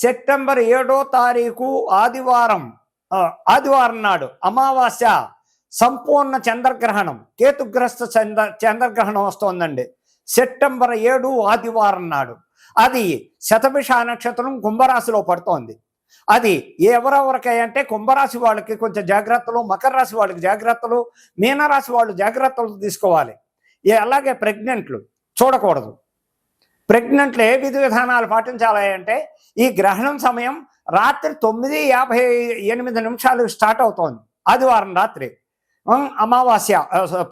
September ఏడో తారీఖు ఆదివారం ఆదివారం నాడు అమావాస్య సంపూర్ణ చంద్రగ్రహణం కేతుగ్రస్త చంద్ర చంద్రగ్రహణం వస్తోందండి. సెప్టెంబర్ ఏడు ఆదివారం నాడు. అది శతభిష నక్షత్రం కుంభరాశిలో పడుతోంది. అది ఎవరెవరికై అంటే కుంభరాశి వాళ్ళకి కొంచెం జాగ్రత్తలు మకర రాశి వాళ్ళకి జాగ్రత్తలు మీనరాశి వాళ్ళు జాగ్రత్తలు తీసుకోవాలి. అలాగే ప్రెగ్నెంట్లు చూడకూడదు. ప్రెగ్నెంట్లు ఏ విధి విధానాలు పాటించాలి అంటే ఈ గ్రహణం సమయం రాత్రి తొమ్మిది యాభై ఎనిమిది నిమిషాలు స్టార్ట్ అవుతోంది. ఆదివారం రాత్రి. అమావాస్య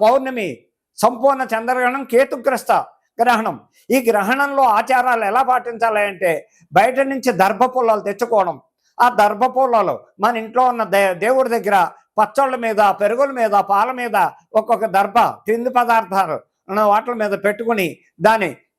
పౌర్ణమి సంపూర్ణ చంద్రగ్రహణం కేతుగ్రస్త గ్రహణం. ఈ గ్రహణంలో ఆచారాలు ఎలా పాటించాలి అంటే బయట నుంచి దర్భ పుల్లలు తెచ్చుకోవడం. ఆ దర్భ పుల్లలు మన ఇంట్లో ఉన్న దే దేవుడి దగ్గర పచ్చళ్ళ మీద పెరుగుల మీద పాల మీద ఒక్కొక్క దర్భ తిండి పదార్థాలు వాటి మీద పెట్టుకుని దాన్ని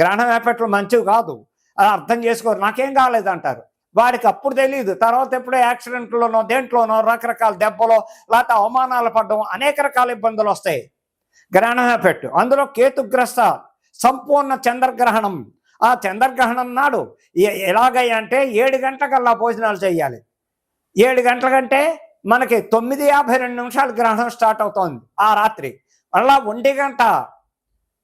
గ్రహణం ఎఫెక్ట్లు మంచివి కాదు. అది అర్థం చేసుకోరు. నాకేం కాలేదు అంటారు వాడికి అప్పుడు తెలియదు తర్వాత ఎప్పుడో యాక్సిడెంట్లోనో దేంట్లోనో రకరకాల దెబ్బలో లేకపోతే అవమానాలు పడడం అనేక రకాల ఇబ్బందులు వస్తాయి. గ్రహణ పెట్టు. అందులో కేతుగ్రస్త సంపూర్ణ చంద్రగ్రహణం. ఆ చంద్రగ్రహణం నాడు ఎలాగంటే ఎలాగయ్య అంటే ఏడు గంటలకల్లా భోజనాలు చేయాలి. ఏడు గంటల కంటే మనకి తొమ్మిది యాభై రెండు నిమిషాలు గ్రహణం స్టార్ట్ అవుతోంది ఆ రాత్రి. మళ్ళా ఒంటి గంట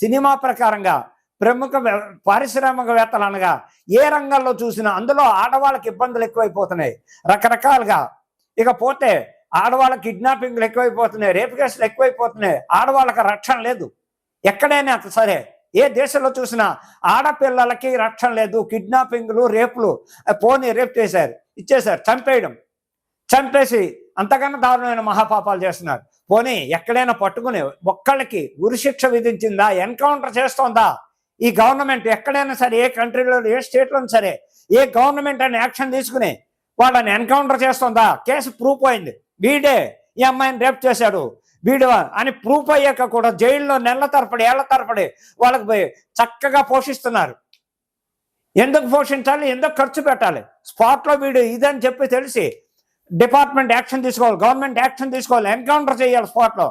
సినిమా ప్రకారంగా ప్రముఖ పారిశ్రామికవేత్తలు అనగా ఏ రంగంలో చూసినా అందులో ఆడవాళ్ళకి ఇబ్బందులు ఎక్కువైపోతున్నాయి. రకరకాలుగా. ఇక పోతే ఆడవాళ్ళ కిడ్నాపింగ్లు ఎక్కువైపోతున్నాయి రేపు కేసులు ఎక్కువైపోతున్నాయి. ఆడవాళ్ళకి రక్షణ లేదు. ఎక్కడైనా సరే. ఏ దేశంలో చూసినా ఆడపిల్లలకి రక్షణ లేదు. కిడ్నాపింగ్లు రేపులు. పోనీ రేప్ చేశారు ఇచ్చేశారు చంపేయడం. చంపేసి అంతకన్నా దారుణమైన మహాపాపాలు చేస్తున్నారు. పోనీ ఎక్కడైనా పట్టుకుని ఒక్కళ్ళకి ఉరిశిక్ష విధించిందా? ఎన్కౌంటర్ చేస్తోందా? ఈ గవర్నమెంట్ ఎక్కడైనా సరే ఏ కంట్రీలో ఏ స్టేట్లో సరే ఏ గవర్నమెంట్ అని యాక్షన్ తీసుకుని వాళ్ళని ఎన్కౌంటర్ చేస్తుందా? కేసు ప్రూఫ్ అయింది. వీడే ఈ అమ్మాయిని రేప్ చేశాడు. వీడు అని ప్రూఫ్ అయ్యాక కూడా జైల్లో నెలల తరపడి ఏళ్ళ తరపడి వాళ్ళకి పోయి చక్కగా పోషిస్తున్నారు. ఎందుకు పోషించాలి? ఎందుకు ఖర్చు పెట్టాలి? స్పాట్లో వీడు ఇదని చెప్పి తెలిసి డిపార్ట్మెంట్ యాక్షన్ తీసుకోవాలి గవర్నమెంట్ యాక్షన్ తీసుకోవాలి ఎన్కౌంటర్ చేయాలి స్పాట్లో.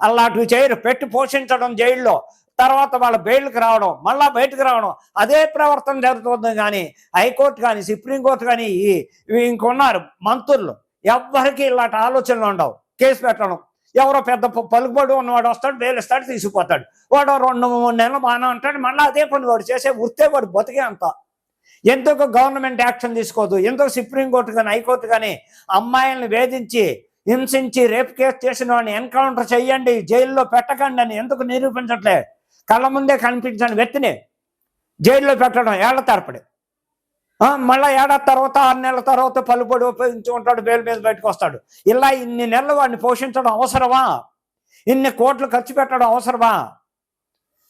అలాంటివి చేయరు పెట్టి పోషించడం జైల్లో. తర్వాత వాళ్ళ బెయిల్కి రావడం మళ్ళా బయటకు రావడం అదే ప్రవర్తన జరుగుతుంది కానీ హైకోర్టు కానీ సుప్రీంకోర్టు కానీ ఇవి ఇంకొన్నారు మంత్రులు. ఎవ్వరికి ఇలాంటి ఆలోచనలు ఉండవు. కేసు పెట్టడం. ఎవరో పెద్ద పలుకుబడి ఉన్నవాడు వస్తాడు బెయిల్ తీసుకుపోతాడు. వాడు రెండు మూడు నెలలు బాగానే ఉంటాడు మళ్ళీ అదే పని వాడు చేసే వృత్తే వాడు బతికే అంతా. ఎందుకు గవర్నమెంట్ యాక్షన్ తీసుకోదు? ఎందుకు సుప్రీంకోర్టు కానీ హైకోర్టు కానీ అమ్మాయిల్ని వేధించి హింసించి రేప్ కేసు చేసిన వాడిని ఎన్కౌంటర్ చేయండి జైల్లో పెట్టకండి అని ఎందుకు నిరూపించట్లే? కళ్ళ ముందే కనిపించని వ్యక్తిని జైల్లో పెట్టడం ఏళ్ళ తరపడి మళ్ళీ ఏడాది తర్వాత ఆరు నెలల తర్వాత పలుబడి ఉపయోగించి ఉంటాడు బెయిల్ మీద బయటకు వస్తాడు. ఇలా ఇన్ని నెలలు వాడిని పోషించడం అవసరమా? ఇన్ని కోట్లు ఖర్చు పెట్టడం అవసరమా?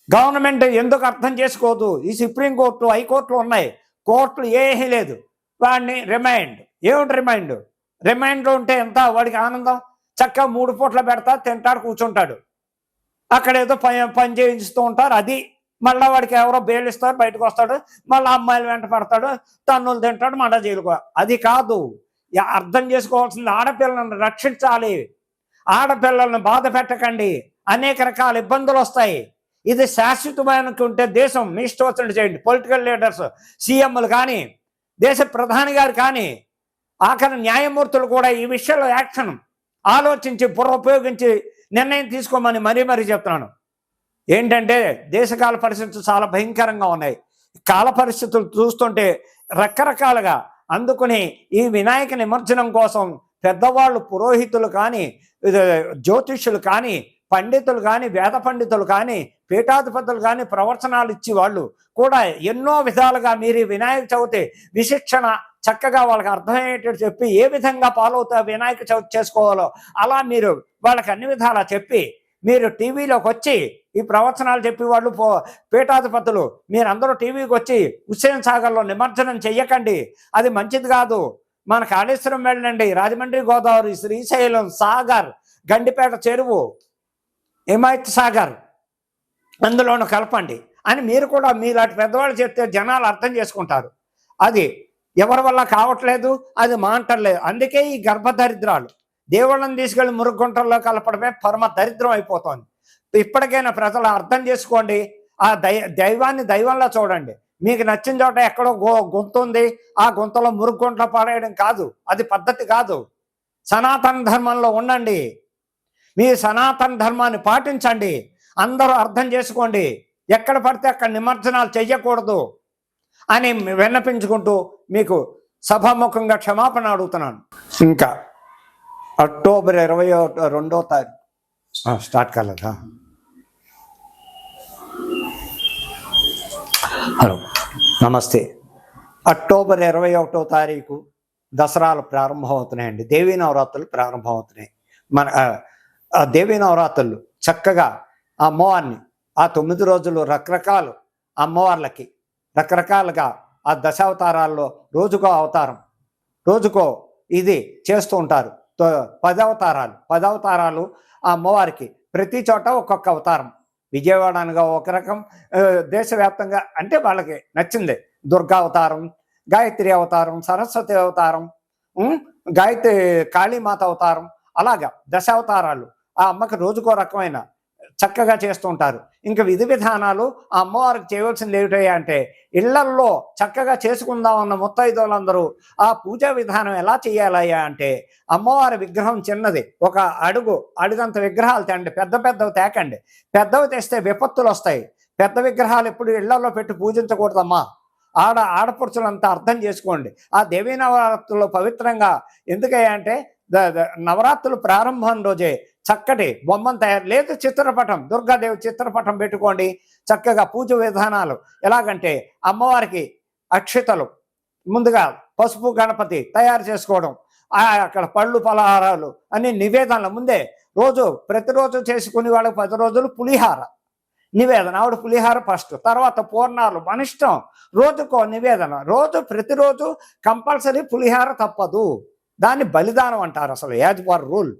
గవర్నమెంట్ ఎందుకు అర్థం చేసుకోదు? ఈ సుప్రీంకోర్టు హైకోర్టులు ఉన్నాయి. కోర్టులు ఏమీ లేదు. వాడిని రిమైండ్ ఏమిటి రిమైండ్ రిమైండ్లో ఉంటే ఎంత? వాడికి ఆనందం? చక్కగా మూడు పూట్ల పెడతా తింటాడు కూర్చుంటాడు. అక్కడ ఏదో పని పని చేయిస్తూ ఉంటారు. అది మళ్ళీ వాడికి ఎవరో బెయిల్ ఇస్తారు బయటకు వస్తాడు. మళ్ళీ అమ్మాయిలు వెంట పడతాడు. తన్నులు తింటాడు మళ్ళీ జైలుకో అది కాదు. యా- అర్థం చేసుకోవాల్సింది ఆడపిల్లలను రక్షించాలి. ఆడపిల్లలను బాధ పెట్టకండి. అనేక రకాల ఇబ్బందులు వస్తాయి. ఇది శాశ్వతమైనకి ఉంటే దేశం. మీ ఇష్టం చేయండి. పొలిటికల్ లీడర్స్ సీఎంలు కానీ దేశ ప్రధాని గారు కానీ ఆఖరి న్యాయమూర్తులు కూడా ఈ విషయంలో యాక్షన్ ఆలోచించి బుర్ర ఉపయోగించి నిర్ణయం తీసుకోమని మరీ మరీ చెప్తున్నాను. ఏంటంటే దేశకాల పరిస్థితులు చాలా భయంకరంగా ఉన్నాయి. కాల పరిస్థితులు చూస్తుంటే రకరకాలుగా అందుకుని ఈ వినాయక నిమజ్జనం కోసం పెద్దవాళ్ళు పురోహితులు కానీ ఇది జ్యోతిష్యులు కానీ పండితులు కానీ వేద పండితులు కానీ పీఠాధిపతులు కానీ ప్రవచనాలు ఇచ్చి వాళ్ళు కూడా ఎన్నో విధాలుగా మీరు వినాయక చవితి విశిక్షణ చక్కగా వాళ్ళకి అర్థమయ్యేటట్టు చెప్పి ఏ విధంగా పాలవుతా వినాయక చవితి చేసుకోవాలో అలా మీరు వాళ్ళకి అన్ని విధాలా చెప్పి మీరు టీవీలోకి వచ్చి ఈ ప్రవచనాలు చెప్పి వాళ్ళు పో పీఠాధిపతులు మీరందరూ టీవీకి వచ్చి హుస్సేన్ సాగర్లో నిమజ్జనం చెయ్యకండి. అది మంచిది కాదు. మన కాళేశ్వరం వెళ్ళండి. రాజమండ్రి గోదావరి శ్రీశైలం సాగర్ గండిపేట చెరువు. హిమాయత్ సాగర్? అందులోనూ కలపండి. అని మీరు కూడా మీలాంటి పెద్దవాళ్ళు చెప్తే జనాలు అర్థం చేసుకుంటారు. అది ఎవరి వల్ల కావట్లేదు అది మాంటలేదు అందుకే ఈ గర్భదరిద్రాలు. దేవుళ్ళని తీసుకెళ్ళి మురుగుంటల్లో కలపడమే పరమ దరిద్రం అయిపోతుంది. ఇప్పటికైనా ప్రజలు అర్థం చేసుకోండి. ఆ దై దైవాన్ని దైవంలో చూడండి. మీకు నచ్చిన చోట ఎక్కడో గో గుంత ఉంది. ఆ గుంతలో మురుగుంట పడేయడం కాదు. అది పద్ధతి కాదు. సనాతన ధర్మంలో ఉండండి. మీ సనాతన ధర్మాన్ని పాటించండి. అందరూ అర్థం చేసుకోండి. ఎక్కడ పడితే అక్కడ నిమజ్జనాలు చెయ్యకూడదు అని విన్నపించుకుంటూ మీకు సభాముఖంగా క్షమాపణ అడుగుతున్నాను. ఇంకా అక్టోబర్ ఇరవై రెండో తారీఖు. స్టార్ట్ కాలేదా హలో నమస్తే. అక్టోబర్ ఇరవై ఒకటో తారీఖు దసరాలు ప్రారంభమవుతున్నాయండి. దేవీ నవరాత్రులు ప్రారంభమవుతున్నాయి. మన ఆ, దేవీ నవరాత్రులు చక్కగా ఆ అమ్మవారిని ఆ తొమ్మిది రోజులు రకరకాలు అమ్మవార్లకి రకరకాలుగా ఆ దశావతారాల్లో రోజుకో అవతారం రోజుకో ఇది చేస్తూ ఉంటారు. తో- పదవతారాలు అవతారాలు ఆ అమ్మవారికి ప్రతి చోట ఒక్కొక్క అవతారం. విజయవాడ అనగా ఒక రకం దేశవ్యాప్తంగా అంటే వాళ్ళకి నచ్చింది. దుర్గా అవతారం గాయత్రి అవతారం సరస్వతి అవతారం గాయత్రి కాళీమాత అవతారం అలాగా దశావతారాలు. ఆ అమ్మకి రోజుకో రకమైన చక్కగా చేస్తూ ఉంటారు. ఇంకా విధి విధానాలు ఆ అమ్మవారికి చేయవలసింది ఏమిటయ్యా అంటే ఇళ్ళల్లో చక్కగా చేసుకుందాం ముత్తైదులందరూ ఆ పూజా విధానం ఎలా చేయాలయ్యా అంటే అమ్మవారి విగ్రహం చిన్నది ఒక అడుగు అడుగంత విగ్రహాలు తేండి పెద్ద పెద్దవి తేకండి. పెద్దవి తెస్తే విపత్తులు వస్తాయి. పెద్ద విగ్రహాలు ఎప్పుడు ఇళ్ళలో పెట్టి పూజించకూడదమ్మా. ఆడ ఆడపడుచులంతా అర్థం చేసుకోండి. ఆ దేవీ నవరాత్రులు పవిత్రంగా ఎందుకయ్యా అంటే నవరాత్రులు ప్రారంభం రోజే చక్కటి బొమ్మను తయారు లేదు చిత్రపటం దుర్గాదేవి చిత్రపటం పెట్టుకోండి. చక్కగా పూజ విధానాలు. ఎలాగంటే అమ్మవారికి అక్షితలు ముందుగా పసుపు గణపతి తయారు చేసుకోవడం ఆ అక్కడ పళ్ళు పలహారాలు అన్ని నివేదనలు ముందే రోజు ప్రతిరోజు చేసుకునే వాళ్ళకి పది రోజులు పులిహార. నివేదన ఆవిడ పులిహార ఫస్ట్. తర్వాత పూర్ణాలు మన ఇష్టం రోజుకో నివేదన. రోజు ప్రతిరోజు కంపల్సరీ పులిహార తప్పదు. దాన్ని బలిదానం అంటారు అసలు యాజ్ ఫర్ రూల్.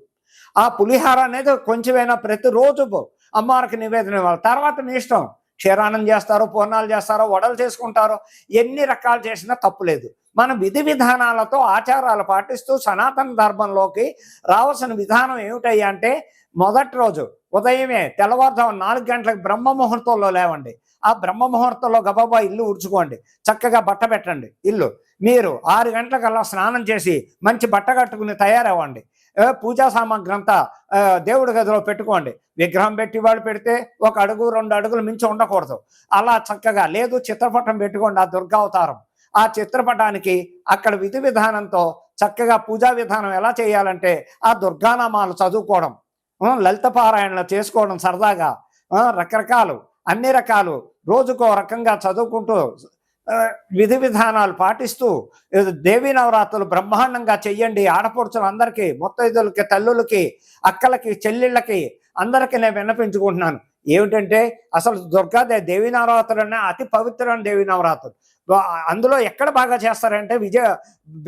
ఆ పులిహార అనేది కొంచెమైనా ప్రతిరోజు అమ్మవారికి నివేదన ఇవ్వాలి. తర్వాత మీ ఇష్టం. క్షీరాణం చేస్తారో పూర్ణాలు చేస్తారో వడలు చేసుకుంటారో ఎన్ని రకాలు చేసినా తప్పులేదు మన విధి విధానాలతో ఆచారాలు పాటిస్తూ సనాతన ధర్మంలోకి రావాల్సిన విధానం ఏమిటయ్యా అంటే మొదటి రోజు ఉదయమే తెల్లవారుజాము నాలుగు గంటలకు బ్రహ్మ ముహూర్తంలో లేవండి. ఆ బ్రహ్మ ముహూర్తంలో గబాబా ఇల్లు ఉడుచుకోండి చక్కగా బట్ట పెట్టండి ఇల్లు. మీరు ఆరు గంటలకల్లా స్నానం చేసి మంచి బట్ట కట్టుకుని తయారవ్వండి. పూజా సామాగ్రి అంతా దేవుడి గదిలో పెట్టుకోండి. విగ్రహం పెట్టి వాళ్ళు పెడితే ఒక అడుగు రెండు అడుగులు మించి ఉండకూడదు. అలా చక్కగా లేదు చిత్రపటం పెట్టుకోండి ఆ దుర్గావతారం. ఆ చిత్రపటానికి అక్కడ విధి విధానంతో చక్కగా పూజా విధానం ఎలా చేయాలంటే ఆ దుర్గానామాలు చదువుకోవడం లలిత పారాయణలు చేసుకోవడం సరదాగా రకరకాలు. అన్ని రకాలు రోజుకో రకంగా చదువుకుంటూ విధి విధానాలు పాటిస్తూ దేవీ నవరాత్రులు బ్రహ్మాండంగా చెయ్యండి. ఆడపడుచులందరికీ ముత్తైదులకి తల్లులకి అక్కలకి చెల్లెళ్ళకి అందరికీ నేను విన్నపించుకుంటున్నాను. ఏమిటంటే అసలు దుర్గాదేవి దేవీ నవరాత్రులు అనే అతి పవిత్రమైన దేవీ నవరాత్రులు. అందులో ఎక్కడ బాగా చేస్తారంటే విజయ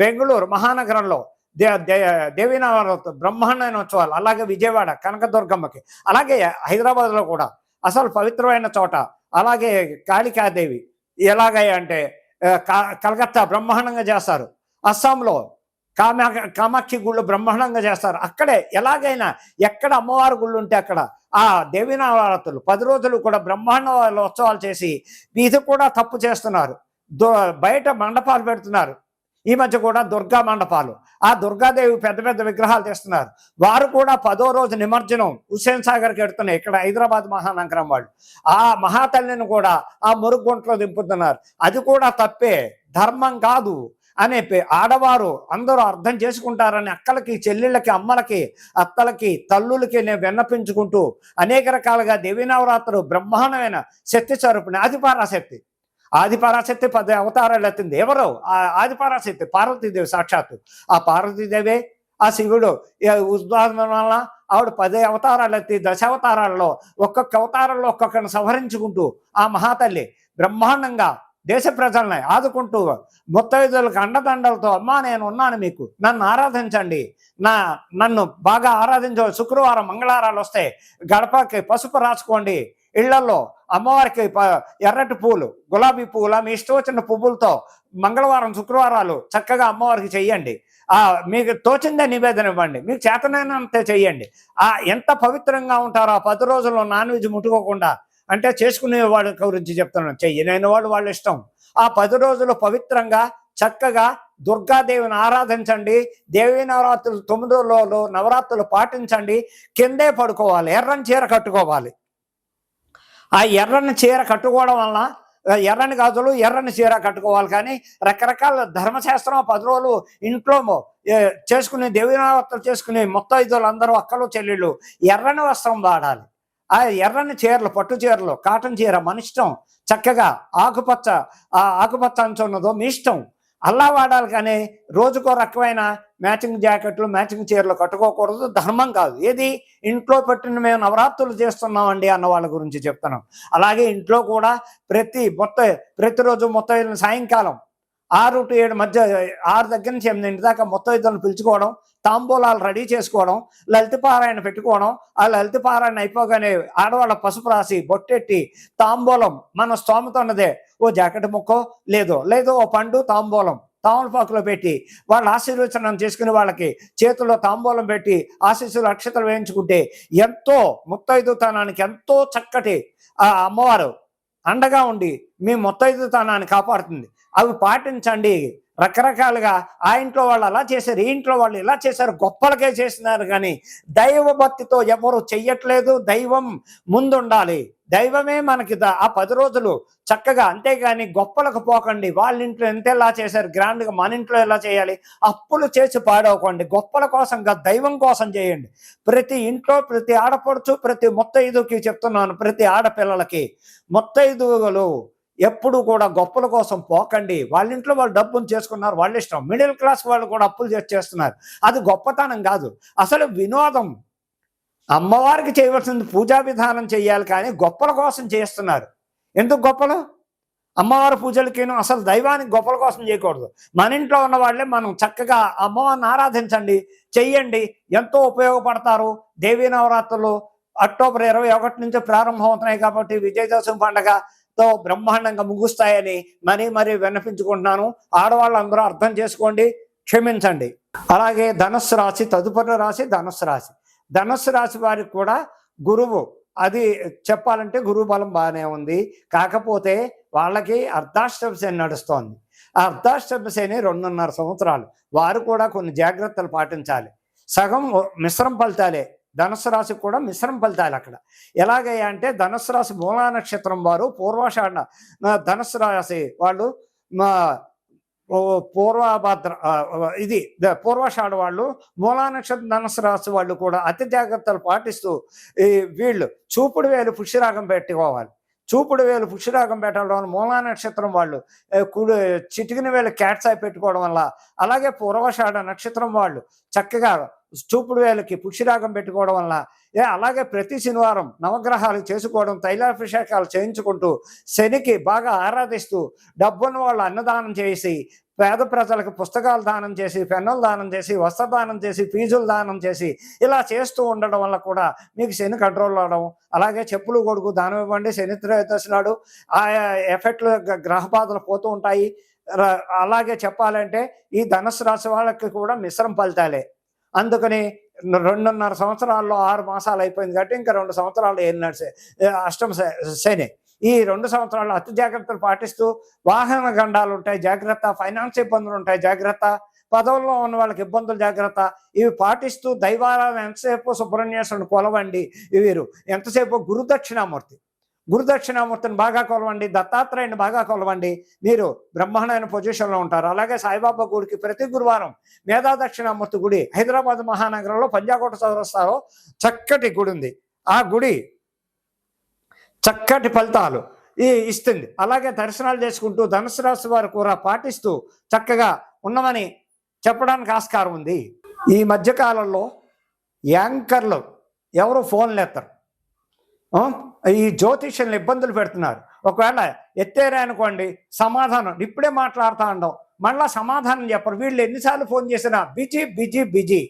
బెంగళూరు మహానగరంలో దే దే దేవీ నవరాత్రులు బ్రహ్మాండమైన ఉత్సవాలు అలాగే విజయవాడ కనకదుర్గమ్మకి అలాగే హైదరాబాద్లో కూడా. అసలు పవిత్రమైన చోట. అలాగే కాళికాదేవి ఎలాగై అంటే కలకత్తా బ్రహ్మాండంగా చేస్తారు. అస్సాంలో కామా కామాక్షి గుళ్ళు బ్రహ్మాండంగా చేస్తారు. అక్కడే ఎలాగైనా ఎక్కడ అమ్మవారి గుళ్ళు ఉంటే అక్కడ ఆ దేవీ పది రోజులు కూడా బ్రహ్మాండ ఉత్సవాలు చేసి ఇది కూడా తప్పు చేస్తున్నారు. దో బయట మండపాలు పెడుతున్నారు. ఈ మధ్య కూడా దుర్గా మండపాలు. ఆ దుర్గాదేవి పెద్ద పెద్ద విగ్రహాలు తెస్తున్నారు. వారు కూడా పదో రోజు నిమజ్జనం హుస్సేన్ సాగర్కి వెడుతున్నాయి ఇక్కడ హైదరాబాద్ మహానగరం వాళ్ళు. ఆ మహాతల్లిని కూడా ఆ మురుగుంట్లో దింపుతున్నారు. అది కూడా తప్పే. ధర్మం కాదు అనే ఆడవారు అందరూ అర్థం చేసుకుంటారని అక్కలకి చెల్లెళ్ళకి అమ్మలకి అత్తలకి తల్లులకి నేను విన్నపించుకుంటూ అనేక రకాలుగా దేవీ నవరాత్రులు బ్రహ్మాండమైన శక్తి స్వరూపిణి ఆదిపారాశక్తి. ఆదిపరాశక్తి పది అవతారాలు ఎత్తింది ఎవరు ఆ ఆదిపరాశక్తి పార్వతీదేవి సాక్షాత్తు. ఆ పార్వతీదేవే ఆ శివుడు ఈ ఉద్వాదన వల్ల ఆవిడ పదే అవతారాలు ఎత్తి దశావతారాల్లో ఒక్కొక్క అవతారంలో ఒక్కొక్కరిని సంహరించుకుంటూ ఆ మహాతల్లి బ్రహ్మాండంగా దేశ ప్రజల్ని ఆదుకుంటూ ముత్తైదులకు అండదండలతో అమ్మా నేను ఉన్నాను మీకు. నన్ను ఆరాధించండి. నా నన్ను బాగా ఆరాధించ. శుక్రవారం మంగళవారాలు వస్తే గడపకి పసుపు రాసుకోండి. ఇళ్ళలో అమ్మవారికి ప- ఎర్రటి పూలు గులాబీ పూల? మీ ఇష్టం వచ్చిన పువ్వులతో మంగళవారం శుక్రవారాలు చక్కగా అమ్మవారికి చెయ్యండి. ఆ మీకు తోచిందే నివేదన ఇవ్వండి. మీకు చేతనైనంతే చెయ్యండి. ఆ ఎంత పవిత్రంగా ఉంటారో ఆ పది రోజుల్లో నాన్ వెజ్ ముట్టుకోకుండా అంటే చేసుకునే వాళ్ళ గురించి చెప్తున్నాను. చెయ్యలేని వాళ్ళు వాళ్ళ ఇష్టం. ఆ పది రోజులు పవిత్రంగా చక్కగా దుర్గాదేవిని ఆరాధించండి. దేవీ నవరాత్రులు తొమ్మిదో రోజులు నవరాత్రులు పాటించండి. కిందే పడుకోవాలి ఎర్రని చీర కట్టుకోవాలి. ఆ ఎర్రని చీర కట్టుకోవడం వలన ఎర్రని గాజులు ఎర్రని చీర కట్టుకోవాలి కానీ రకరకాల ధర్మశాస్త్రం పది రోజులు ఇంట్లో చేసుకునే దేవీ నవరాత్రులు చేసుకునే మొత్తం అందరూ అక్కలు చెల్లెళ్ళు ఎర్రని వస్త్రం వాడాలి. ఆ ఎర్రని చీరలు పట్టు చీరలు కాటన్ చీర మన ఇష్టం. చక్కగా ఆకుపచ్చ ఆ ఆకుపచ్చ అంచు ఉన్నదో మీ ఇష్టం. అల్లా వాడాలి కానీ రోజుకో రకమైన మ్యాచింగ్ జాకెట్లు మ్యాచింగ్ చీరలు కట్టుకోకూడదు. ధర్మం కాదు. ఏది? ఇంట్లో పెట్టిన మేము నవరాత్రులు చేస్తున్నామండి అన్న వాళ్ళ గురించి చెప్తున్నాం. అలాగే ఇంట్లో కూడా ప్రతి మొత్తం ప్రతిరోజు మొత్తం సాయంకాలం ఆరు టు ఏడు మధ్య ఆరు దగ్గర నుంచి ఎనిమిది దాకా మొత్తం ఇద్దరు పిలుచుకోవడం తాంబూలాలు రెడీ చేసుకోవడం లలితపారాయణ పెట్టుకోవడం ఆ లలితపారాయణ అయిపోగానే ఆడవాళ్ళ పసుపు రాసి బొట్టెట్టి తాంబూలం మన స్తోమత ఉన్నదే. ఓ జాకెట్ ముక్కో లేదో లేదో ఓ పండు తాంబూలం. తామలపాకులో పెట్టి వాళ్ళ ఆశీర్వచనం చేసుకుని వాళ్ళకి చేతుల్లో తాంబూలం పెట్టి ఆశీస్సులు అక్షతలు వేయించుకుంటే ఎంతో ముత్తైదుతనానికి ఎంతో చక్కటి ఆ అమ్మవారు అండగా ఉండి మీ ముత్తైదుతనాన్ని కాపాడుతుంది. అవి పాటించండి. రకరకాలుగా ఆ ఇంట్లో వాళ్ళు అలా చేశారు ఈ ఇంట్లో వాళ్ళు ఇలా చేశారు గొప్పలకే చేసినారు కానీ దైవభక్తితో ఎవరు చెయ్యట్లేదు. దైవం ముందుండాలి. దైవమే మనకి ఆ పది రోజులు చక్కగా అంతేగాని గొప్పలకు పోకండి. వాళ్ళ ఇంట్లో ఎంత ఎలా చేశారు? గ్రాండ్గా మన ఇంట్లో ఎలా చేయాలి? అప్పులు చేసి పాడవకండి. గొప్పల కోసం కాదు దైవం కోసం చేయండి. ప్రతి ఇంట్లో ప్రతి ఆడపడుచు ప్రతి మొత్తైదుకి చెప్తున్నాను ప్రతి ఆడపిల్లలకి మొత్తైదువులు ఎప్పుడు కూడా గొప్పల కోసం పోకండి. వాళ్ళ ఇంట్లో వాళ్ళు డబ్బును చేసుకున్నారు వాళ్ళ ఇష్టం. మిడిల్ క్లాస్ వాళ్ళు కూడా అప్పులు చేసి చేస్తున్నారు. అది గొప్పతనం కాదు. అసలు వినోదం అమ్మవారికి చేయవలసింది పూజా విధానం చేయాలి కానీ గొప్పల కోసం చేస్తున్నారు. ఎందుకు గొప్పలు? అమ్మవారి పూజలకేను అసలు దైవానికి గొప్పల కోసం చేయకూడదు. మన ఇంట్లో ఉన్న వాళ్ళే మనం చక్కగా అమ్మవారిని ఆరాధించండి చెయ్యండి ఎంతో ఉపయోగపడతారు. దేవీ నవరాత్రులు అక్టోబర్ ఇరవై ఒకటి నుంచి ప్రారంభం అవుతున్నాయి కాబట్టి విజయదశమి పండగతో బ్రహ్మాండంగా ముగుస్తాయని మరీ మరీ విన్నపించుకుంటున్నాను. ఆడవాళ్ళందరూ అర్థం చేసుకోండి క్షమించండి. అలాగే ధనుస్సు రాశి తదుపరి రాశి ధనుస్సు రాశి. ధనుసు రాశి వారికి కూడా గురువు. అది చెప్పాలంటే గురువు బలం బాగానే ఉంది. కాకపోతే వాళ్ళకి అర్ధాష్టమ శని నడుస్తోంది. ఆ అర్ధాష్టమ శని రెండున్నర సంవత్సరాలు. వారు కూడా కొన్ని జాగ్రత్తలు పాటించాలి. సగం మిశ్రమ ఫలితాలే. ధనుసు రాశి కూడా మిశ్రమ ఫలితాలు అక్కడ. ఎలాగయ్యా అంటే ధనుసు రాశి మూలా నక్షత్రం వారు పూర్వాషాఢ ధనుసు రాశి వాళ్ళు మా పూర్వభద్ర ఇది ద- వాళ్ళు మూలా నక్షత్రం ధనుసు రాశి వాళ్ళు కూడా అతి జాగ్రత్తలు పాటిస్తూ ఈ వీళ్ళు చూపుడు వేలు పుష్యరాగం పెట్టుకోవాలి. చూపుడు వేలు పుష్యరాగం పెట్టడం వల్ల మూలా నక్షత్రం వాళ్ళు కుడి చిటికిన వేలు క్యాట్సాయి పెట్టుకోవడం వల్ల అలాగే పూర్వషాఢ నక్షత్రం వాళ్ళు చక్కగా చూపుడు వేలకి పుష్యరాగం పెట్టుకోవడం వల్ల ఏ అలాగే ప్రతి శనివారం నవగ్రహాలు చేసుకోవడం తైలాభిషేకాలు చేయించుకుంటూ శనికి బాగా ఆరాధిస్తూ డబ్బున్న వాళ్ళు అన్నదానం చేసి పేద ప్రజలకు పుస్తకాలు దానం చేసి పెన్నులు దానం చేసి వస్త్రదానం చేసి ఫీజులు దానం చేసి ఇలా చేస్తూ ఉండడం వల్ల కూడా మీకు శని కంట్రోల్ అవడం అలాగే చెప్పులు కొడుకు దానం ఇవ్వండి శని త్రయోదశి నాడు ఆయా ఎఫెక్ట్లు గ- పోతూ ఉంటాయి. అలాగే చెప్పాలంటే ఈ ధనుసు రాశి వాళ్ళకి కూడా మిశ్రమ ఫలితాలే. అందుకని రెండున్నర సంవత్సరాల్లో ఆరు మాసాలు అయిపోయింది కాబట్టి ఇంకా రెండు సంవత్సరాలు ఏం నడిచే అష్టమ శ- శని. ఈ రెండు సంవత్సరాలు అతి జాగ్రత్తలు పాటిస్తూ వాహన గండాలు ఉంటాయి జాగ్రత్త. ఫైనాన్స్ ఇబ్బందులు ఉంటాయి జాగ్రత్త. పదవుల్లో ఉన్న వాళ్ళకి ఇబ్బందులు జాగ్రత్త. ఇవి పాటిస్తూ దైవాలను ఎంతసేపు సుబ్రహ్మణ్యేశ్వరుని కొలవండి? వీరు ఎంతసేపు? గురుదక్షిణామూర్తి. గురుదక్షిణామూర్తిని బాగా కొలవండి దత్తాత్రేయుని బాగా కొలవండి. మీరు బ్రహ్మాండమైన పొజిషన్లో ఉంటారు. అలాగే సాయిబాబా గుడికి ప్రతి గురువారం మేధా దక్షిణామూర్తి గుడి హైదరాబాద్ మహానగరంలో పంజాకోట చౌరస్తాలో చక్కటి గుడి ఉంది. ఆ గుడి చక్కటి ఫలితాలు ఈ ఇస్తుంది. అలాగే దర్శనాలు చేసుకుంటూ ధనుసు రాశి వారు కూడా పాటిస్తూ చక్కగా ఉన్నామని చెప్పడానికి ఆస్కారం ఉంది. ఈ మధ్యకాలంలో యాంకర్లు ఎవరు ఫోన్లు ఎత్తరు. ఈ జ్యోతిష్యులను ఇబ్బందులు పెడుతున్నారు. ఒకవేళ ఎత్తేరా అనుకోండి సమాధానం ఇప్పుడే మాట్లాడుతూ ఉండవు మళ్ళా సమాధానం చెప్పరు. వీళ్ళు ఎన్నిసార్లు ఫోన్ చేసినా బిజీ బిజీ బిజీ.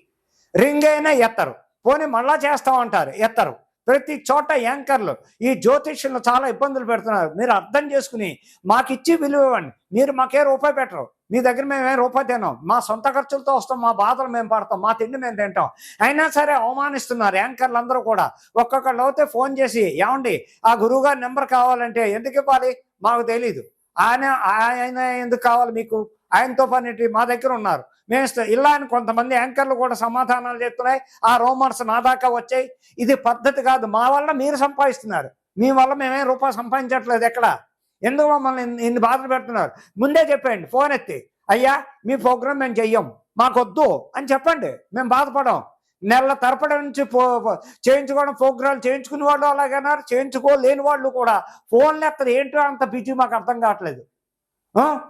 రింగ్ అయినా ఎత్తరు. పోనీ మళ్ళా చేస్తామంటారు ఎత్తరు. ప్రతి చోట యాంకర్లు. ఈ జ్యోతిష్యులను చాలా ఇబ్బందులు పెడుతున్నారు. మీరు అర్థం చేసుకుని మాకు ఇచ్చి విలువ ఇవ్వండి. మీరు మాకే రూపాయి పెట్టరు. మీ దగ్గర మేము ఏం రూపాయి తినాం మా సొంత ఖర్చులతో వస్తాం మా బాధలు మేము పడతాం మా తిండి మేము తింటాం. అయినా సరే అవమానిస్తున్నారు యాంకర్లు అందరూ కూడా. ఒక్కొక్కళ్ళు అయితే ఫోన్ చేసి ఏమండి ఆ గురువుగారి నెంబర్ కావాలంటే ఎందుకు ఇవ్వాలి? మాకు తెలీదు. ఆయన ఆయన ఎందుకు కావాలి మీకు? ఆయనతో పని మా దగ్గర ఉన్నారు. మేము ఇలా అని కొంతమంది యాంకర్లు కూడా సమాధానాలు చెప్తున్నాయి. ఆ రోమన్స్ నా దాకా వచ్చాయి. ఇది పద్ధతి కాదు. మా వల్ల మీరు సంపాదిస్తున్నారు. మీ వల్ల మేమేం రూపాయి సంపాదించట్లేదు ఎక్కడ? ఎందుకు మమ్మల్ని ఇన్ని- బాధలు పెడుతున్నారు? ముందే చెప్పండి ఫోన్ ఎత్తి. అయ్యా మీ ప్రోగ్రామ్ మేము చెయ్యం. మాకొద్దు అని చెప్పండి. మేము బాధపడం నెల తరపడి నుంచి పో చేయించుకోవడం ప్రోగ్రాలు చేయించుకునే వాళ్ళు అలాగన్నారు చేయించుకోలేని వాళ్ళు కూడా ఫోన్లు ఎత్తరు ఏంటో అంత బిజీ మాకు అర్థం కావట్లేదు.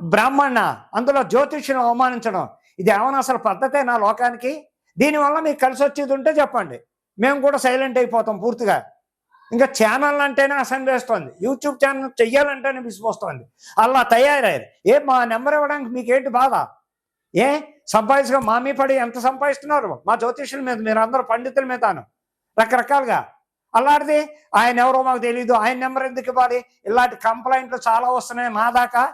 బ్రాహ్మణ. అందులో జ్యోతిష్యం అవమానించడం. ఇది ఏమైనా అసలు పద్ధతే నా లోకానికి? దీనివల్ల మీకు కలిసి వచ్చేది ఉంటే చెప్పండి. మేము కూడా సైలెంట్ అయిపోతాం పూర్తిగా. ఇంకా ఛానల్ అంటేనే అసహ్యం యూట్యూబ్ ఛానల్ చెయ్యాలంటేనే విసిపోస్తోంది అలా తయారయ్యారు. ఏ మా నెంబర్ ఇవ్వడానికి మీకేంటి బాధ? ఏ? సంపాదించగా మా మీ పడి ఎంత సంపాదిస్తున్నారు? మా జ్యోతిష్యుల మీద మీరు అందరూ పండితుల మీదను రకరకాలుగా. అలాంటిది ఆయన ఎవరో మాకు తెలియదు ఆయన నెంబర్ ఎందుకు ఇవ్వాలి? ఇలాంటి కంప్లైంట్లు చాలా వస్తున్నాయి నా దాకా.